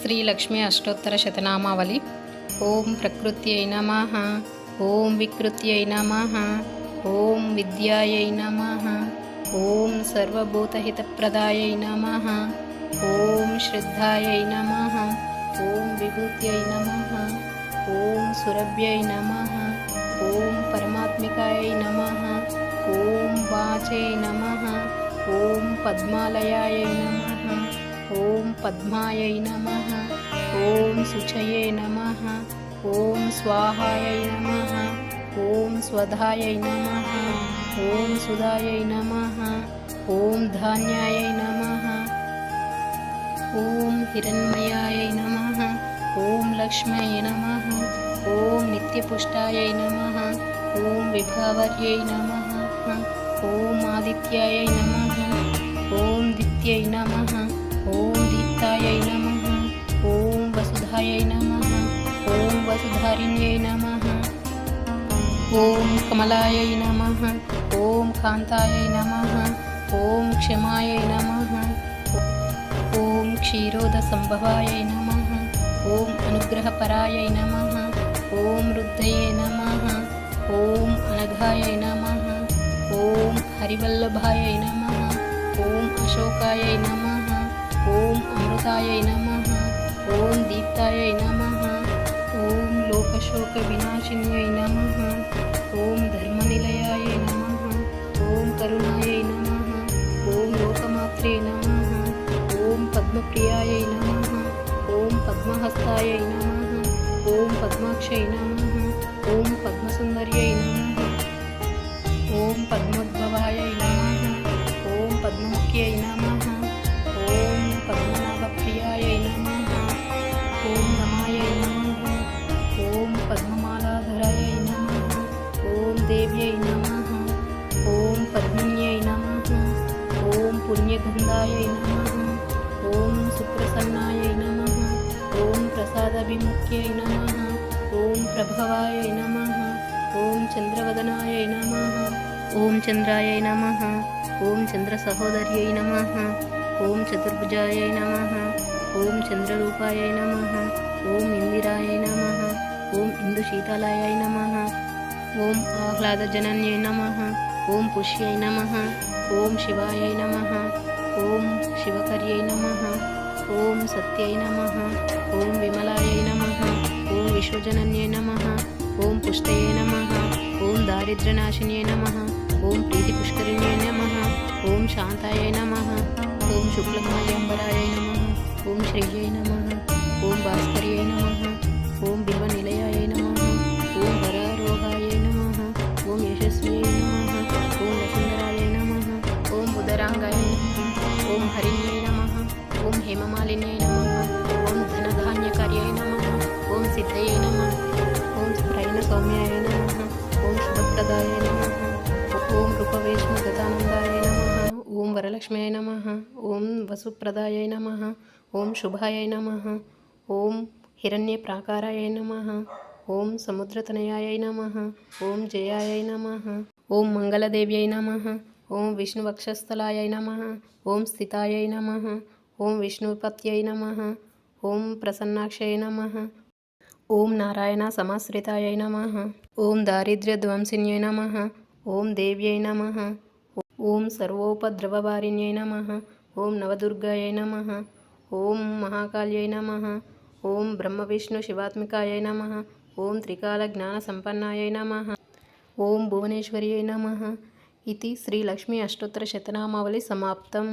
శ్రీ లక్ష్మీ అష్టోత్తర శతనామావళి ఓం ప్రకృత్యై నమ ఓం వికృత్యై నమ ఓం విద్యాయై నమ ఓం సర్వభూతహితప్రదాయై నమ ఓం శ్రద్ధాయై నమ ఓం విభూత్యై నమ ఓం సురభ్యై నమ ఓం పరమాత్మికాయై నమ ఓం వాచై నమ ఓం పద్మాలయాయై నమ ॐ पद्मायै नमः ॐ शचय नमः ॐ स्वाहायै नमः ॐ स्वधायै नमः ॐ सुधायै नमः ॐ धान्यायै नमः ॐ हिरण्मयायै नमः ॐ लक्ष्म्यै नमः ॐ नित्यपुष्टायै नमः ॐ विभावर्यै नमः ॐ आदित्यायै नमः ॐ दित्यै नमः దీప్తాయై నమ ఓం వసుధాయై నమ ఓం వసుధారిణ్యై నమ ఓం కమలాయై నమ ఓం కాంతాయై నమ ఓం క్షమాయై నమ ఓం క్షీరోదసంభవాయై నమ ఓం అనుగ్రహపరాయై నమ ఓం రుద్ధయే నమ ఓం అనఘాయై నమ ఓం హరివల్లభాయై నమ ఓం అశోకాయై నమ ॐ अमृताय नमः ॐ दीप्ताय नमः ॐ लोकशोकविनाशिन्यै नमः ॐ धर्मनिलयाय नमः ॐ करुणायै नमः ॐ लोकमात्रे नमः ॐ पद्मप्रियायै नमः ॐ पद्महस्ताय नमः ॐ पद्माक्षै नमः ॐ पद्मसुन्दर्यै नमः ॐ पद्म ఓం పుణ్యగంధాయై నమ ఓం సుప్రసన్నాయై నమ ఓం ప్రసాదభిముఖ్యై నమ ఓం ప్రభవాయై నమ ఓం చంద్రవదనాయై నమ ఓం చంద్రాయై నమ ఓం చంద్రసహోదర్యై నమ ఓం చతుర్భుజాయై నమ ఓం చంద్రరూపాయై నమ ఓం ఇందిరాయై నమ ఓం ఇందుశీతలాయై నమ ఓం ఆహ్లాదజనన్యై నమ ఓం పుష్యై ॐ शिवाय नमः ॐ शिवकर्यै नमः ॐ सत्यै नमः ॐ विमलायै नमः ॐ विश्वजनन्यै नमः ॐ पुष्टये नमः ॐ दारिद्र्यनाशिन्यै नमः ॐ प्रीतिपुष्करिण्यै नमः ॐ शान्ताय नमः ॐ शुक्लमाल्यम्बराय नमः ॐ श्रय नमः ఓం ఉదరాంగాయ నమ ఓం హరిణ్యై నమ ఓం హేమమాలిన్యై నమ ఓం ధనధాన్యకార్యై నమ ఓం సిద్ధయై నమ ఓం స్ప్రైణ సౌమ్యాయ నమ ఓం శుభప్రదాయ నమ ఓం రూపవేష్మగతానందాయ నమ ఓం వరలక్ష్మ్యాయ నమ ఓం వసుప్రదాయ నమ ఓం శుభాయ నమ ఓం హిరణ్య ప్రాకారాయ నమ ఓం సముద్రతనయాయ నమ ఓం జయాయ నమ ఓం మంగళదేవ్యై నమ ఓం విష్ణువక్షస్థలాయ నమ ఓం స్థితాయ నమ ఓం విష్ణుపత్యై నమ ఓం ప్రసన్నాక్షయ నమ ఓం నారాయణ సమాశ్రితాయ నమ ఓం దారిద్ర్యధ్వంసిన్యై నమ ఓం దేవ్యై నమ ఓం సర్వోపద్రవవారిణ్యై నమ ఓం నవదుర్గాయై నమ ఓం మహాకాళ్యై నమ ఓం బ్రహ్మ విష్ణు శివాత్మికాయై నమ ఓం త్రికాల జ్ఞాన త్రికాలజ్ఞానసంపన్నాయై నమ ఓం భువనేశ్వర్యై నమ ఇది శ్రీ లక్ష్మీ అష్టోత్తర శతనామావళి సమాప్తం